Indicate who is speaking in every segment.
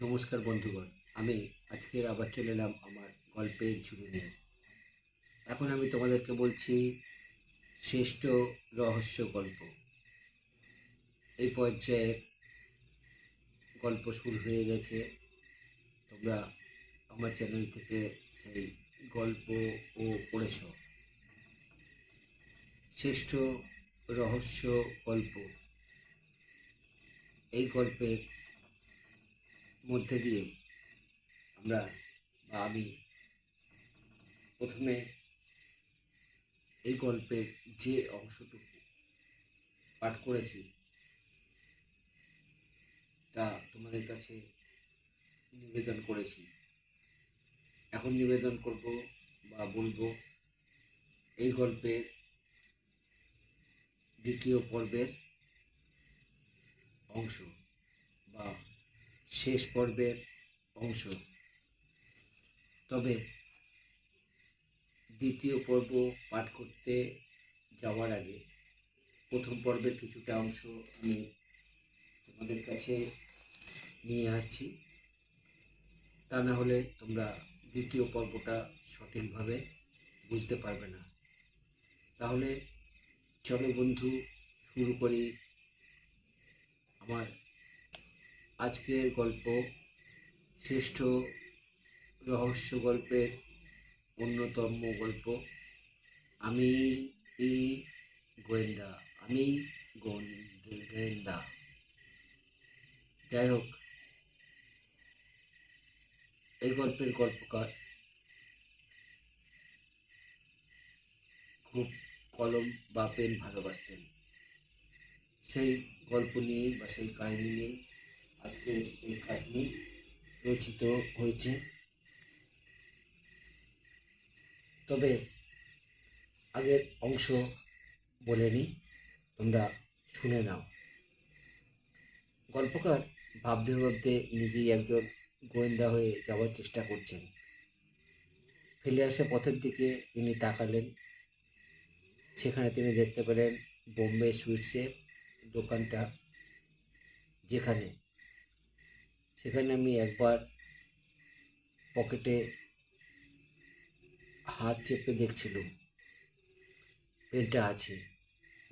Speaker 1: নমস্কার বন্ধুগণ, আমি আজকের আবার চলে এলাম আমার গল্পের ঝুড়ি নিয়ে। এখন আমি তোমাদেরকে বলছি শ্রেষ্ঠ রহস্য গল্প। এই পর্যায়ে গল্প শুরু হয়ে গেছে। তোমরা আমার চ্যানেল থেকে সেই গল্প ও পড়েছ। শ্রেষ্ঠ রহস্য গল্প। এই গল্পের মধ্যে দিয়ে আমরা বা আমি প্রথমে এই গল্পের যে অংশটুকু পাঠ করেছি, তা তোমাদের কাছে নিবেদন করেছি। এখন নিবেদন করব বা বলব এই গল্পের দ্বিতীয় পর্বের অংশ বা শেষ পর্বের অংশ। তবে দ্বিতীয় পর্ব পাঠ করতে যাওয়ার আগে প্রথম পর্বের কিছুটা অংশ আমি তোমাদের কাছে নিয়ে আসছি। তা না হলে তোমরা দ্বিতীয় পর্বটা সঠিকভাবে বুঝতে পারবে না। তাহলে চলো বন্ধু, শুরু করি আমার আজকের গল্প শ্রেষ্ঠ রহস্য গল্পের অন্যতম গল্প। আমি এই গোয়েন্দা, আমি গোয়েন্দা। যাই হোক, এই গল্পের গল্পকার খুব কলম বা পেন ভালোবাসতেন। সেই গল্প নিয়ে বা সেই কাহিনী নিয়ে আজকে এই কাহিনী রচিত হয়েছে। তবে আগের অংশ বলে নিই তোমরা শুনে নাও। গল্পকার ভাবতে ভাবতে নিজেই একজন গোয়েন্দা হয়ে যাওয়ার চেষ্টা করছেন। ফেলে আসা পথের দিকে তিনি তাকালেন। সেখানে তিনি দেখতে পেলেন বোম্বে সুইটসের দোকানটা, যেখানে সেখানে আমি একবার পকেটে হাত চেপে দেখছিলাম। পেনটা আছে।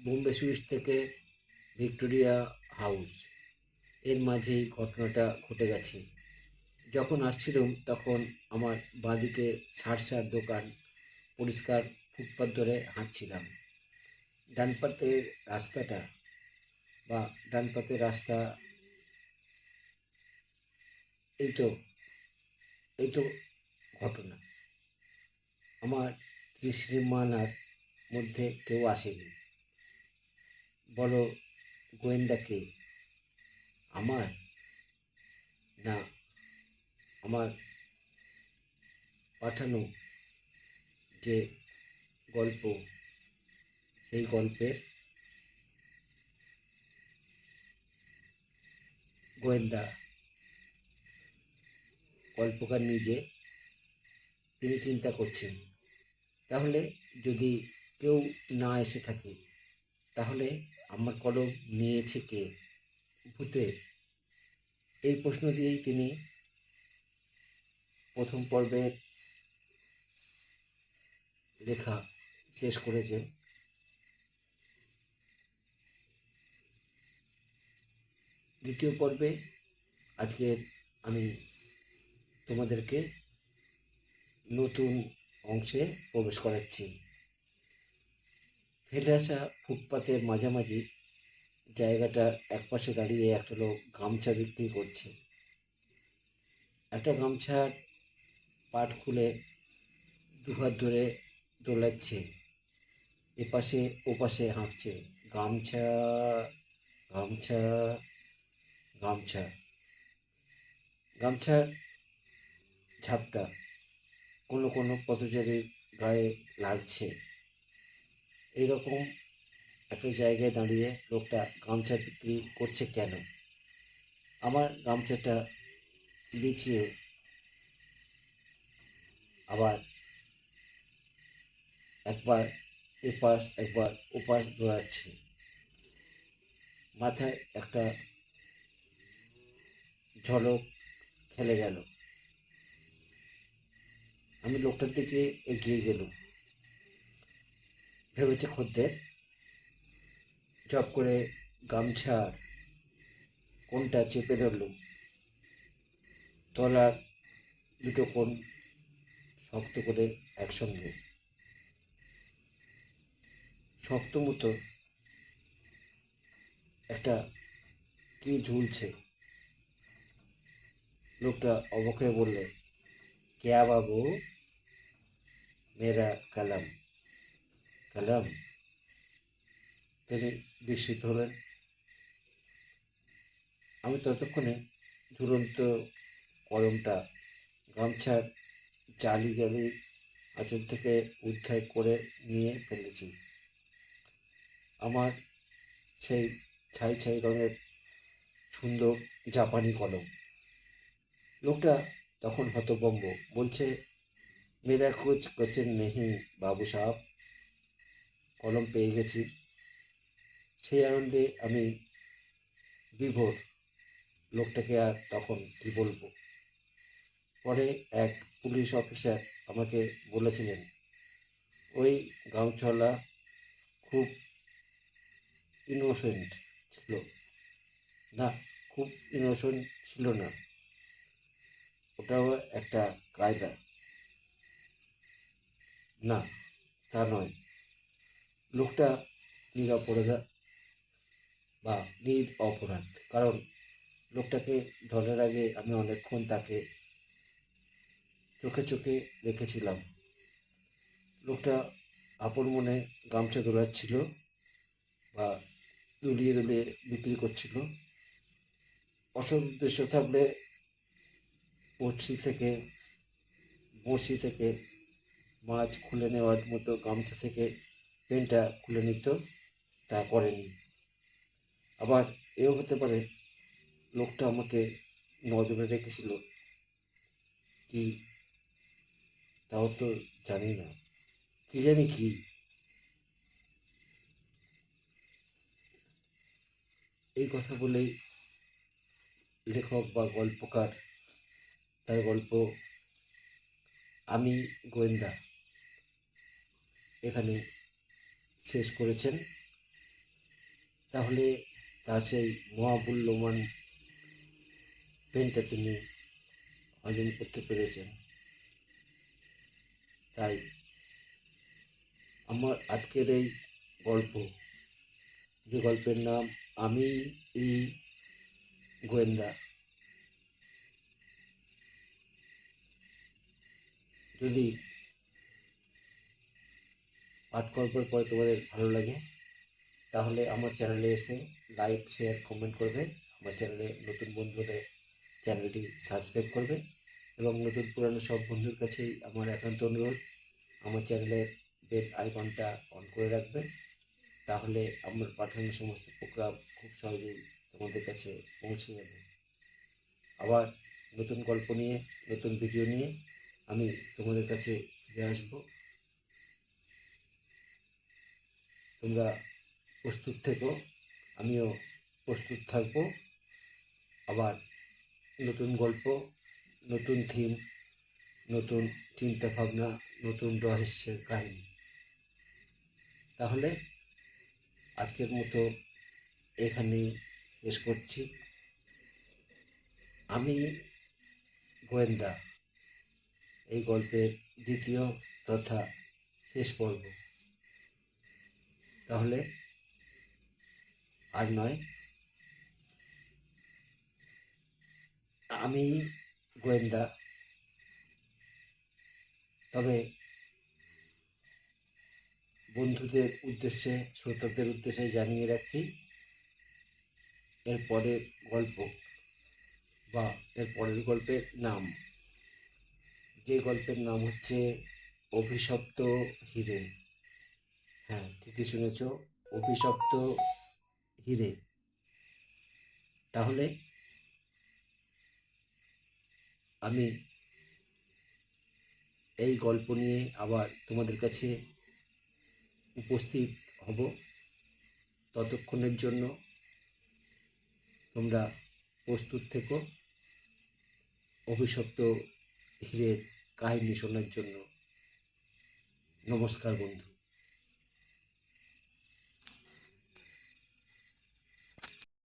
Speaker 1: বোম্বে সুইটস থেকে ভিক্টোরিয়া হাউস। এর মাঝেই ঘটনাটা ঘটে গেছে। যখন আসছিলাম, তখন আমার বাঁদিকে সার সার দোকান পরিষ্কার ফুটপাত ধরে হাঁটছিলাম। ডান পাতের রাস্তাটা বা ডান পাতের রাস্তা এই তো এই তো ঘটনা। আমার ত্রিশ্রীমানার মধ্যে কেউ আসেনি। বলো, গোয়েন্দাকে, আমার? না, আমার পাঠানো যে গল্প, সেই গল্পের গোয়েন্দা গল্পকার নিজে, তিনি চিন্তা করছেন। তাহলে যদি কেউ না এসে থাকে, তাহলে আমার কলম নিয়েছে কে? ভূতে এই প্রশ্ন দিয়েই তিনি প্রথম পর্বের লেখা শেষ করেছেন। দ্বিতীয় পর্বে আজকে আমি তোমাদেরকে নতুন অংশে প্রবেশ করাচ্ছি। ফেলে আসা ফুটপাতের মাঝামাঝি জায়গাটার একপাশে দাঁড়িয়ে একটা লোক গামছা বিক্রি করছে। একটা গামছার পাট খুলে দুহাত ধরে দোলাচ্ছে। এপাশে ওপাশে হাঁটছে। গামছা গামছা গামছা। গামছার ঝাপটা কোনো কোনো পথচারীর গায়ে লাগছে। এইরকম একটা জায়গায় দাঁড়িয়ে লোকটা গামছা বিক্রি করছে কেন? আমার গামছাটা বিছিয়ে আবার একবার এপাশ, একবার ওপাশ দৌড়াচ্ছে। মাথায় একটা ঝলক খেলে গেল। আমি লোকটার দিকে এগিয়ে গেলুম। ভেবেছে খদ্দের জব করে গামছার কোনটা চেপে ধরলুম। তলার দুটো কোণ শক্ত করে একসঙ্গে। শক্ত মতো একটা কি ঝুলছে? লোকটা অবাক বললে, কেয়া বাবু? মেরা কালাম। কালাম তিনি বিস্মিত হলেন। আমি ততক্ষণে ঝুলন্ত কলমটা গামছার জালি জালি আঁচল থেকে উদ্ধার করে নিয়ে ফেলেছি। আমার সেই ছাই ছাই রঙের সুন্দর জাপানি কলম। লোকটা তখন হতভম্ব, বলছে মেরা কুচ কোশ্চেন নেহি বাবু সাহেব কলম পেয়ে গেছি সেই আনন্দে আমি বিভোর লোকটাকে আর তখন কি বলব? পরে এক পুলিশ অফিসার আমাকে বলেছিলেন, ওই গাঁওছলা খুব ইনোসেন্ট ছিল। না, খুব ইনোসেন্ট ছিল না। ওটাও একটা কায়দা। না, তা নয়। লোকটা নিরপরাধ বা নির অপরাধ কারণ লোকটাকে ধরার আগে আমি অনেকক্ষণ তাকে চোখে চোখে রেখেছিলাম লোকটা আপন মনে গামছা দোলাচ্ছিল বা দুলিয়ে দুলিয়ে বিক্রি করছিল। অসৎ উদ্দেশ্য থাকলে বড়শি থেকে বড়শি থেকে মাছ খুলে নেওয়ার মতো গামছা থেকে পেনটা খুলে নিত, তা করেনি। আবার এও হতে পারে, লোকটা আমাকে নজরে রেখেছিল। কি? তাও তো জানি না। কি জানি কি? এই কথা বলেই লেখক বা গল্পকার, তার গল্প, আমি গোয়েন্দা। এখানে শেষ করেছেন। তাহলে তার সেই মহামূল্যবান পেনটা তিনি হজম করতে পেরেছেন। তাই আমার আজকের এই গল্প, যে গল্পের নাম আমি ই গোয়েন্দা। যদি পাঠ করবার পরে তোমাদের ভালো লাগে, তাহলে আমার চ্যানেলে এসে লাইক শেয়ার কমেন্ট করবে। আমার চ্যানেলে নতুন বন্ধু হলে চ্যানেলটি সাবস্ক্রাইব করবে এবং নতুন পুরানো সব বন্ধুর কাছেই আমার একান্ত অনুরোধ, আমার চ্যানেলের বেল আইকনটা অন করে রাখবে। তাহলে আমার পাঠানো সমস্ত প্রোগ্রাম খুব সহজেই তোমাদের কাছে পৌঁছে যাবে। আবার নতুন গল্প নিয়ে, নতুন ভিডিও নিয়ে আমি তোমাদের কাছে ফিরে আসব। তোমরা প্রস্তুত থেকো, আমিও প্রস্তুত থাকব। আবার নতুন গল্প, নতুন থিম নতুন চিন্তা ভাবনা নতুন রহস্যের কাহিনী। তাহলে আজকের মতো এখানেই শেষ করছি। আমি গোয়েন্দা, এই গল্পের দ্বিতীয় তথা শেষ পর্ব। তাহলে আর নয়, আমি গোয়েন্দা। তবে বন্ধুদের উদ্দেশ্যে, শ্রোতাদের উদ্দেশ্যে জানিয়ে রাখছি এর পরের গল্প বা এর পরের গল্পের নাম। যে গল্পের নাম হচ্ছে, অভিশপ্ত হিরে। হ্যাঁ ঠিকই শুনেছ। অভিশপ্ত হিরে। তাহলে আমি এই গল্প নিয়ে আবার তোমাদের কাছে উপস্থিত হব ততক্ষণের জন্য। তোমরা প্রস্তুত থেকো অভিশপ্ত হীরের কাহিনী শোনার জন্য। নমস্কার বন্ধু।